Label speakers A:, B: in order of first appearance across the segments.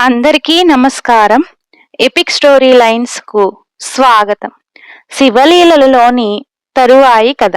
A: అందరికీ నమస్కారం. Epic story లైన్స్కు స్వాగతం. శివలీలలోని తరువాయి కథ.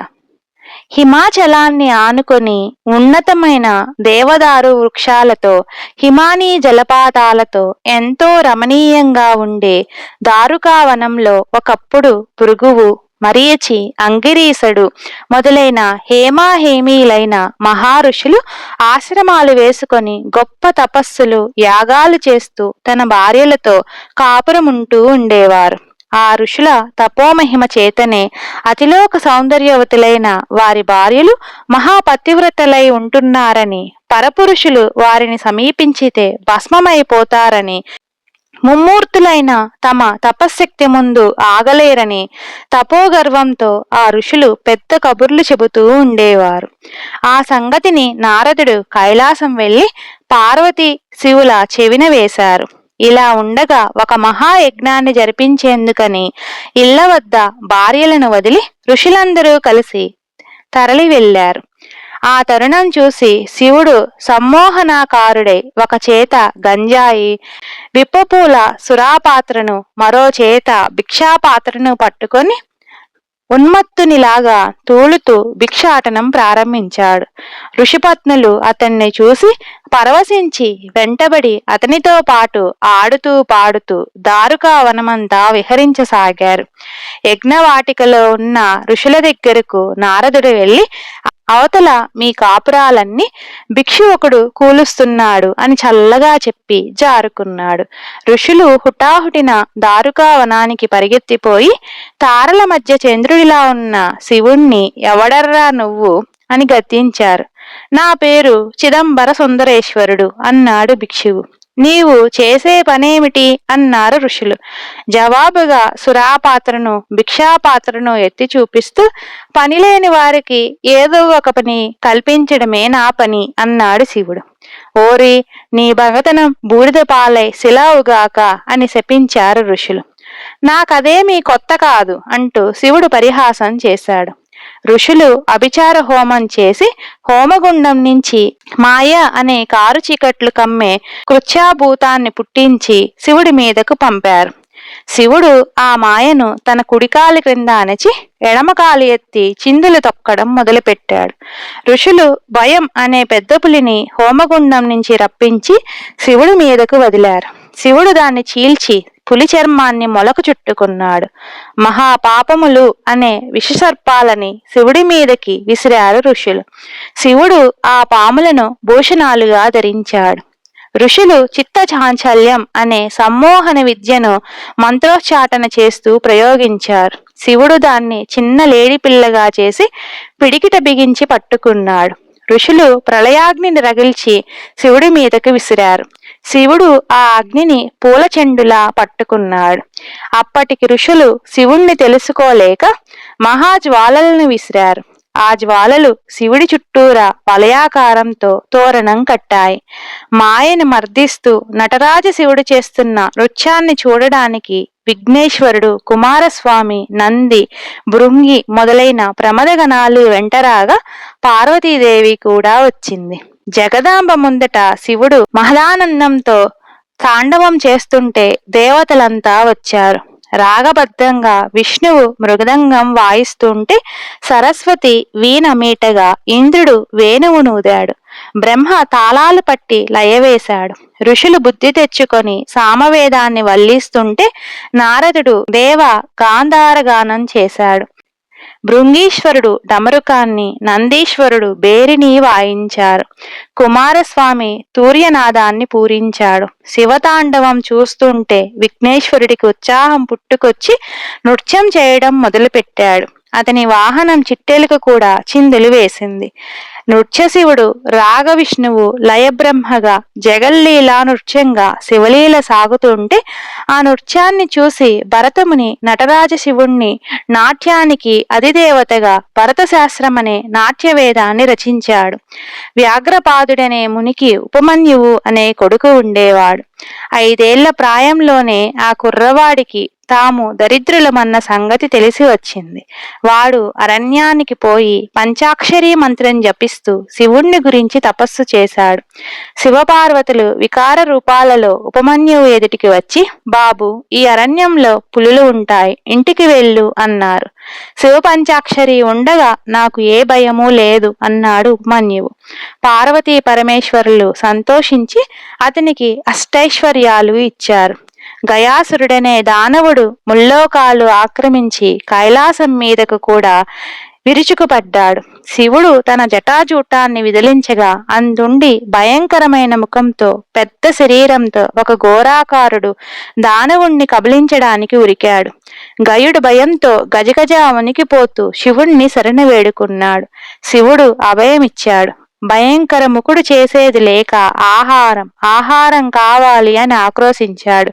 A: హిమాచలాన్ని ఆనుకొని ఉన్నతమైన దేవదారు వృక్షాలతో హిమానీ జలపాతాలతో ఎంతో రమణీయంగా ఉండే దారుకావనంలో ఒకప్పుడు పురుగువు మరియచి అంగిరీసుడు. మొదలైన హేమాహేమీలైన మహారుషులు ఆశ్రమాలు వేసుకొని గొప్ప తపస్సులు యాగాలు చేస్తూ తన భార్యలతో కాపురముంటూ ఉండేవారు. ఆ ఋషుల తపోమహిమ చేతనే అతిలోక సౌందర్యవతులైన వారి భార్యలు మహాపతివ్రతలై ఉంటున్నారని పరపురుషులు వారిని సమీపించితే భస్మమైపోతారని ముమ్మూర్తులైన తమ తపశ్శక్తి ముందు ఆగలేరని తపోగర్వంతో ఆ ఋషులు పెద్ద కబుర్లు చెబుతూ ఉండేవారు. ఆ సంగతిని నారదుడు కైలాసం వెళ్ళి పార్వతి శివుల చెవిన వేశారు. ఇలా ఉండగా ఒక మహాయజ్ఞాన్ని జరిపించేందుకని ఇళ్ళ వద్ద భార్యలను వదిలి ఋషులందరూ కలిసి తరలి వెళ్ళారు ఆ తరుణం చూసి శివుడు సమ్మోహనాకారుడై ఒక చేత గంజాయి విప్పపూల సురాపాత్రను మరో చేత భిక్షాపాత్రను పట్టుకొని ఉన్మత్తునిలాగా తూలుతూ భిక్షాటనం ప్రారంభించాడు. ఋషిపత్నులు అతన్ని చూసి పరవశించి వెంటబడి అతనితో పాటు ఆడుతూ పాడుతూ దారుకా వనమంతా విహరించసాగారు. యజ్ఞవాటికలో ఉన్న ఋషుల దగ్గరకు నారదుడు వెళ్ళి అవతల మీ కాపురాలన్నీ భిక్షు ఒకడు కూలుస్తున్నాడు అని చల్లగా చెప్పి జారుకున్నాడు. ఋషులు హుటాహుటిన దారుకా వనానికి పరిగెత్తిపోయి తారల మధ్య చంద్రుడిలా ఉన్న శివుణ్ణి ఎవడర్రా నువ్వు అని గద్దించారు. నా పేరు చిదంబర సుందరేశ్వరుడు అన్నాడు భిక్షువు. నీవు చేసే పనేమిటి? అన్నారు ఋషులు. జవాబుగా సురాపాత్రను భిక్షాపాత్రను ఎత్తి చూపిస్తూ పనిలేని వారికి ఏదో ఒక పని కల్పించడమే నా పని అన్నాడు శివుడు. ఓరి నీ భగతనం బూడిద పాలై శిలావుగాక అని శపించారు ఋషులు. నాకదేమీ కొత్త కాదు అంటూ శివుడు పరిహాసం చేశాడు. ఋషులు అభిచార హోమం చేసి హోమగుండం నుంచి మాయ అనే కారు చీకట్లు కమ్మే కృత్యాభూతాన్ని పుట్టించి శివుడి మీదకు పంపారు. శివుడు ఆ మాయను తన కుడికాలి క్రింద అణచి ఎడమకాలి ఎత్తి చిందులు తొక్కడం మొదలుపెట్టాడు. ఋషులు భయం అనే పెద్ద పులిని హోమగుండం నుంచి రప్పించి శివుడి మీదకు వదిలారు. శివుడు దాన్ని చీల్చి పులి చర్మాన్ని మొలకు చుట్టుకున్నాడు. మహాపాపములు అనే విషసర్పాలని శివుడి మీదకి విసిరారు ఋషులు. శివుడు ఆ పాములను భూషణాలుగా ధరించాడు. ఋషులు చిత్త చాంచల్యం అనే సమ్మోహన విద్యను మంత్రోచ్చాటన చేస్తూ ప్రయోగించారు. శివుడు దాన్ని చిన్న లేడి పిల్లగా చేసి పిడికిట బిగించి పట్టుకున్నాడు. ఋషులు ప్రళయాగ్నిని రగిల్చి శివుడి మీదకు విసిరారు. శివుడు ఆ అగ్నిని పూల చెండులా పట్టుకున్నాడు. అప్పటికి ఋషులు శివుణ్ణి తెలుసుకోలేక మహాజ్వాలలను విసిరారు. ఆ జ్వాలలు శివుడి చుట్టూరా వలయాకారంతో తోరణం కట్టాయి. మాయని మర్దిస్తూ నటరాజ శివుడు చేస్తున్న నృత్యాన్ని చూడడానికి విఘ్నేశ్వరుడు కుమారస్వామి నంది భృంగి మొదలైన ప్రమదగణాలు వెంటరాగా పార్వతీదేవి కూడా వచ్చింది. జగదాంబ ముందట శివుడు మహదానందంతో తాండవం చేస్తుంటే దేవతలంతా వచ్చారు. రాగబద్ధంగా విష్ణువు మృగదంగం వాయిస్తుంటే సరస్వతి వీణ మీటగా ఇంద్రుడు వేణువునూదాడు బ్రహ్మ తాళాలు పట్టి లయవేశాడు ఋషులు బుద్ధి తెచ్చుకొని సామవేదాన్ని వల్లిస్తుంటే నారదుడు దేవ గాంధారగానం చేశాడు. భృంగీశ్వరుడు డమరుకాన్ని నందీశ్వరుడు బేరిని వాయించారు. కుమారస్వామి తూర్యనాదాన్ని పూరించాడు. శివతాండవం చూస్తుంటే విఘ్నేశ్వరుడికి ఉత్సాహం పుట్టుకొచ్చి నృత్యం చేయడం మొదలుపెట్టాడు. అతని వాహనం చిట్టెలకు కూడా చిందులు వేసింది. నృత్యశివుడు రాగవిష్ణువు లయబ్రహ్మగా జగల్లీలా నృత్యంగా శివలీల సాగుతుంటే ఆ నృత్యాన్ని చూసి భరతముని నటరాజ శివుణ్ణి నాట్యానికి అధిదేవతగా భరత శాస్త్రం అనే నాట్యవేదాన్ని రచించాడు. వ్యాఘ్రపాదుడనే మునికి ఉపమన్యువు అనే కొడుకు ఉండేవాడు. ఐదేళ్ళ ప్రాయంలోనే ఆ కుర్రవాడికి తాము దరిద్రులమన్న సంగతి తెలిసి వచ్చింది. వాడు అరణ్యానికి పోయి పంచాక్షరీ మంత్రం జపిస్తూ శివుణ్ణి గురించి తపస్సు చేశాడు. శివపార్వతులు వికార రూపాలలో ఉపమన్యువు ఎదుటికి వచ్చి బాబు ఈ అరణ్యంలో పులులు ఉంటాయి ఇంటికి వెళ్ళు అన్నారు. శివ పంచాక్షరి ఉండగా నాకు ఏ భయమూ లేదు అన్నాడు ఉపమన్యువు. పార్వతీ పరమేశ్వరులు సంతోషించి అతనికి అష్టైశ్వర్యాలు ఇచ్చారు. గయాసురుడనే దానవుడు ముల్లోకాలు ఆక్రమించి కైలాసం మీదకు కూడా విరుచుకుపడ్డాడు. శివుడు తన జటాజూటాన్ని విదిలించగా అందుండి భయంకరమైన ముఖంతో పెద్ద శరీరంతో ఒక ఘోరాకారుడు దానవుణ్ణి కబలించడానికి ఉరికాడు. గయుడు భయంతో గజగజ వణికిపోతూ శివుణ్ణి శరణ వేడుకున్నాడు. శివుడు అభయమిచ్చాడు. భయంకరముఖుడు చేసేది లేక ఆహారం ఆహారం కావాలి అని ఆక్రోశించాడు.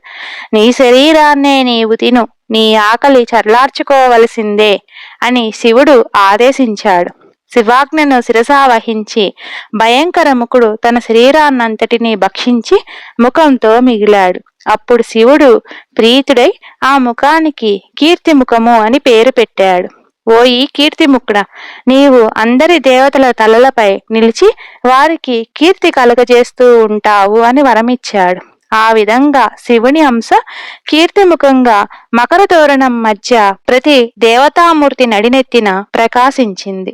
A: నీ శరీరాన్నే నీవు తిను నీ ఆకలి చర్లార్చుకోవలసిందే అని శివుడు ఆదేశించాడు. శివాజ్ఞను శిరసా వహించి భయంకరముకుడు తన శరీరాన్నంతటినీ భక్షించి ముఖంతో మిగిలాడు. అప్పుడు శివుడు ప్రీతుడై ఆ ముఖానికి కీర్తిముఖము అని పేరు పెట్టాడు. ఓయి కీర్తిముక్కుడ నీవు అందరి దేవతల తలలపై నిలిచి వారికి కీర్తి కలుగజేస్తూ ఉంటావు అని వరమిచ్చాడు. ఆ విధంగా శివుని అంశ కీర్తిముఖంగా మకర తోరణం మధ్య ప్రతి దేవతామూర్తి నడినెత్తిన ప్రకాశించింది.